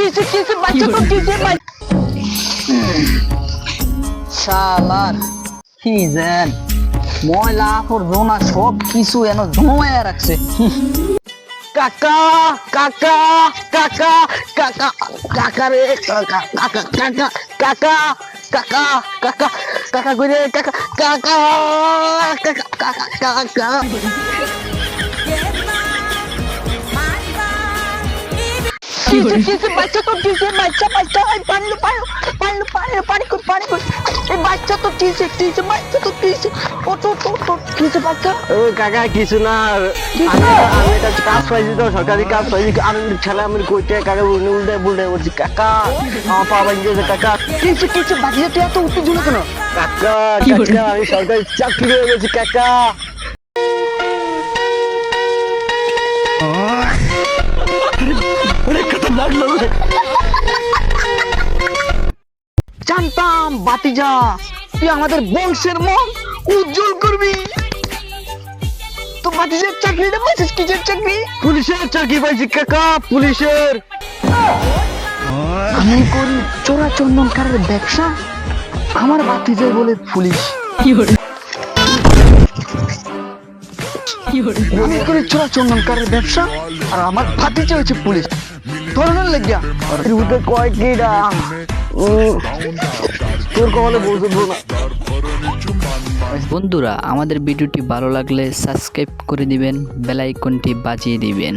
কিসে কিসে বাচ্চা তো কিসে শালার কি যেন ময়লা আবর্জনা সব কিছু এন জমায়া রাখছে কাকা কাকা কাকা কাকা কাকা রে কাকা কাকা কাকা কাকা কাকা কাকা কাকা কই রে কাকা কাকা কাকা কাকা কাকা বাচ্চা তো কিসে বাচ্চা বাচ্চা এই পানি পানি পানি পানি পানি কর পানি কর এই বাচ্চা তো কিসে কিসে বাচ্চা তো কিসে ও তো তো তো কিসে বাচ্চা। ও কাকা কিছু না। আমি একটা কাজ পাইছি তো সরকারি কাজ পাইছি। আমি ছেলে আমি কইতে কাকা উল্টে উল্টে বুলটে বলছি কাকা আমার পা ভাঙি কাকা। কিসে কিসে বাচ্চা তুই এত উত্তেজনা কেন? কাকা কাকা আমি সরকারি চাকরি হয়ে গেছি কাকা। জানতাম বাতিজা তুই আমাদের বংশের মন উজ্জ্বল করবি। তো বাতিজার চাকরিটা পাইছিস কিসের চাকরি? পুলিশের চাকরি পাইছি কাকা পুলিশের। আমি করি চোরা চন্দনকারের ব্যবসা আমার বাতিজাই বলে পুলিশ। আমি করি চোরা চন্দনকারের ব্যবসা আর আমার ভাতিজা হচ্ছে পুলিশ। ধরনের লেগিয়া। রুতে কয় কিরা উম, তোর বন্ধুরা আমাদের ভিডিওটি ভালো লাগলে সাবস্ক্রাইব করে দিবেন বেলাইকনটি বাজিয়ে দিবেন।